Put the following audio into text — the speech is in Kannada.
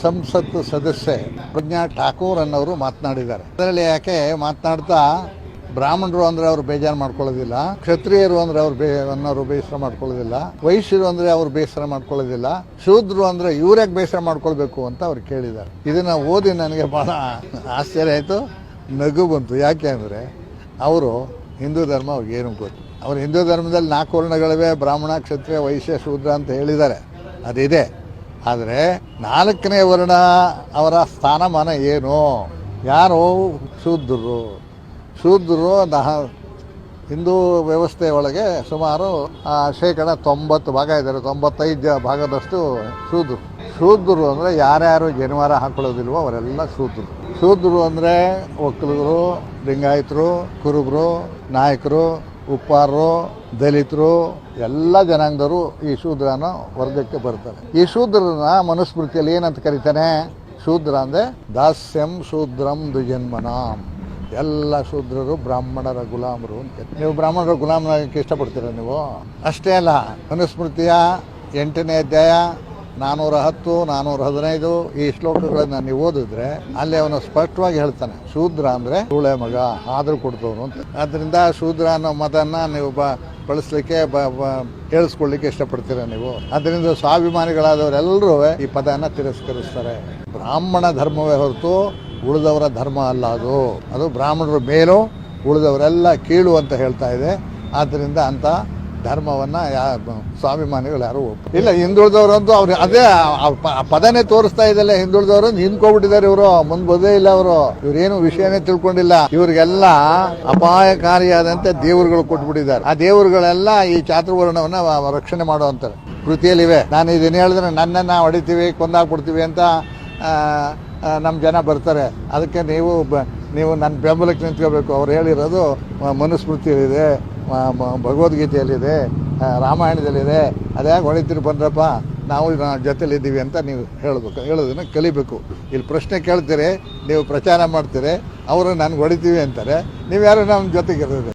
ಸಂಸತ್ ಸದಸ್ಯೆ ಪ್ರಜ್ಞಾ ಠಾಕೂರ್ ಅನ್ನೋರು ಮಾತನಾಡಿದ್ದಾರೆ. ಅದರಲ್ಲಿ ಯಾಕೆ ಮಾತನಾಡ್ತಾ ಬ್ರಾಹ್ಮಣರು ಅಂದ್ರೆ ಅವ್ರು ಬೇಜಾರು ಮಾಡ್ಕೊಳ್ಳೋದಿಲ್ಲ, ಕ್ಷತ್ರಿಯರು ಅಂದ್ರೆ ಅವ್ರು ಬೇ ಅನ್ನೋರು ಬೇಸರ ಮಾಡ್ಕೊಳ್ಳೋದಿಲ್ಲ, ವೈಶ್ಯರು ಅಂದ್ರೆ ಅವ್ರು ಬೇಸರ ಮಾಡ್ಕೊಳ್ಳೋದಿಲ್ಲ, ಶೂದ್ರು ಅಂದ್ರೆ ಇವ್ರ್ಯಾಕೆ ಬೇಸರ ಮಾಡ್ಕೊಳ್ಬೇಕು ಅಂತ ಅವ್ರು ಕೇಳಿದ್ದಾರೆ. ಇದನ್ನ ಓದಿ ನನಗೆ ಬಹಳ ಆಶ್ಚರ್ಯ ಆಯಿತು, ನಗು ಬಂತು. ಯಾಕೆ ಅಂದರೆ ಅವರು ಹಿಂದೂ ಧರ್ಮ ಅವ್ರಿಗೆ ಏನು ಗೊತ್ತು. ಅವ್ರು ಹಿಂದೂ ಧರ್ಮದಲ್ಲಿ ನಾಲ್ಕು ವರ್ಣಗಳಿವೆ, ಬ್ರಾಹ್ಮಣ, ಕ್ಷತ್ರಿಯ, ವೈಶ್ಯ, ಶೂದ್ರ ಅಂತ ಹೇಳಿದ್ದಾರೆ. ಅದಿದೆ. ಆದರೆ ನಾಲ್ಕನೇ ವರ್ಣ ಅವರ ಸ್ಥಾನಮಾನ ಏನು? ಯಾರು? ಶೂದ್ರರು. ಶೂದ್ರರು ದಹ ಹಿಂದೂ ವ್ಯವಸ್ಥೆ ಒಳಗೆ ಸುಮಾರು ಶೇಕಡ ತೊಂಬತ್ತು ಭಾಗ ಇದ್ದಾರೆ. ತೊಂಬತ್ತೈದು ಭಾಗದಷ್ಟು ಶೂದ್ರರು. ಶೂದ್ರರು ಅಂದರೆ ಯಾರ್ಯಾರು ಜನಿವಾರ ಹಾಕೊಳ್ಳೋದಿಲ್ವೋ ಅವರೆಲ್ಲ ಶೂದ್ರರು. ಶೂದ್ರರು ಅಂದರೆ ಒಕ್ಕಲಿಗರು, ಲಿಂಗಾಯತರು, ಕುರುಬರು, ನಾಯಕರು ಉಪ್ಪಾರರು ದಲಿತರು, ಎಲ್ಲ ಜನಾಂಗದವರು ಈ ಶೂದ್ರನ ವರ್ಗಕ್ಕೆ ಬರ್ತಾರೆ. ಈ ಶೂದ್ರನ ಮನುಸ್ಮೃತಿಯಲ್ಲಿ ಏನಂತ ಕರೀತಾನೆ? ಶೂದ್ರ ಅಂದರೆ ದಾಸ್ಯಂ ಶೂದ್ರಂ ದ್ವಿಜನ್ಮನಾಂ. ಎಲ್ಲ ಶೂದ್ರರು ಬ್ರಾಹ್ಮಣರ ಗುಲಾಮರು ಅಂತ ನೀವು ಬ್ರಾಹ್ಮಣರ ಗುಲಾಮನಾಗಕ್ಕೆ ಇಷ್ಟಪಡ್ತೀರ ನೀವು? ಅಷ್ಟೇ ಅಲ್ಲ, ಮನುಸ್ಮೃತಿಯ ಎಂಟನೇ ಅಧ್ಯಾಯ ನಾನ್ನೂರ ಹತ್ತು ನಾನ್ನೂರ ಹದಿನೈದು ಈ ಶ್ಲೋಕಗಳನ್ನು ನೀವು ಓದಿದ್ರೆ ಅಲ್ಲಿ ಅವನು ಸ್ಪಷ್ಟವಾಗಿ ಹೇಳ್ತಾನೆ, ಶೂದ್ರ ಅಂದರೆ ಸೂಳೆ ಮಗ, ಆದರೂ ಕೊಡ್ತವನು ಅಂತ. ಅದರಿಂದ ಶೂದ್ರ ಅನ್ನೋ ಮತನ್ನ ನೀವು ಬ, ಬಳಸಲಿಕ್ಕೆ ಬ- ಹೇಳಿಸ್ಕೊಳ್ಳಿಕ್ಕೆ ಇಷ್ಟಪಡ್ತೀರ ನೀವು? ಅದರಿಂದ ಸ್ವಾಭಿಮಾನಿಗಳಾದವರೆಲ್ಲರೂ ಈ ಪದನ ತಿರಸ್ಕರಿಸ್ತಾರೆ. ಬ್ರಾಹ್ಮಣ ಧರ್ಮವೇ ಹೊರತು ಉಳಿದವರ ಧರ್ಮ ಅಲ್ಲ ಅದು. ಅದು ಬ್ರಾಹ್ಮಣರ ಮೇಲೂ ಉಳಿದವರೆಲ್ಲ ಕೀಳು ಅಂತ ಹೇಳ್ತಾ ಇದೆ. ಆದ್ದರಿಂದ ಅಂತ ಧರ್ಮವನ್ನ ಯಾ ಸ್ವಾಭಿಮಾನಿಗಳು ಯಾರು ಇಲ್ಲ, ಹಿಂದುಳಿದವರಂತೂ ಅವ್ರು ಅದೇ ಪದನೇ ತೋರಿಸ್ತಾ ಇದೆಲ್ಲ ಹಿಂದುಳಿದವರು ನಿಂತ್ಕೊಬಿಟ್ಟಿದ್ದಾರೆ ಇವರು. ಮುಂದೆ ಬದೇ ಇಲ್ಲ ಅವರು ಇವ್ರೇನು ವಿಷಯನೇ ತಿಳ್ಕೊಂಡಿಲ್ಲ. ಇವ್ರಿಗೆಲ್ಲ ಅಪಾಯಕಾರಿಯಾದಂತೆ ದೇವರುಗಳು ಕೊಟ್ಬಿಟ್ಟಿದ್ದಾರೆ. ಆ ದೇವರುಗಳೆಲ್ಲ ಈ ಚಾತುರ್ವರ್ಣವನ್ನ ರಕ್ಷಣೆ ಮಾಡುವಂತಾರೆ ಕೃತಿಯಲ್ಲಿವೆ ನಾನು ಇದನ್ನ ಹೇಳಿದ್ರೆ ನನ್ನನ್ನು ಹೊಡಿತೀವಿ, ಕೊಂದಾಕ್ಬಿಡ್ತೀವಿ ಅಂತ ನಮ್ಮ ಜನ ಬರ್ತಾರೆ. ಅದಕ್ಕೆ ನೀವು ನೀವು ನನ್ನ ಬೆಂಬಲಕ್ಕೆ ನಿಂತ್ಕೋಬೇಕು. ಅವ್ರು ಹೇಳಿರೋದು ಮನುಸ್ಮೃತಿಯಲ್ಲಿದೆ. ಭಗವದ್ಗೀತೆಯಲ್ಲಿದೆ ರಾಮಾಯಣದಲ್ಲಿದೆ. ಅದ್ಯಾಕೆ ಹೊಡಿತೀರಿ ಬಂದ್ರಪ್ಪ, ನಾವು ಜೊತೆಲಿ ಜೊತೆಲಿದ್ದೀವಿ ಅಂತ ನೀವು ಹೇಳಬೇಕು, ಹೇಳೋದನ್ನು ಕಲಿಬೇಕು. ಇಲ್ಲಿ ಪ್ರಶ್ನೆ ಕೇಳ್ತೀರಿ, ನೀವು ಪ್ರಚಾರ ಮಾಡ್ತೀರಿ ಅವರು ನನ್ಗೆ ಹೊಡಿತೀವಿ ಅಂತಾರೆ. ನೀವು ಯಾರು ನಮ್ಮ ಜೊತೆಗಿರೋದು?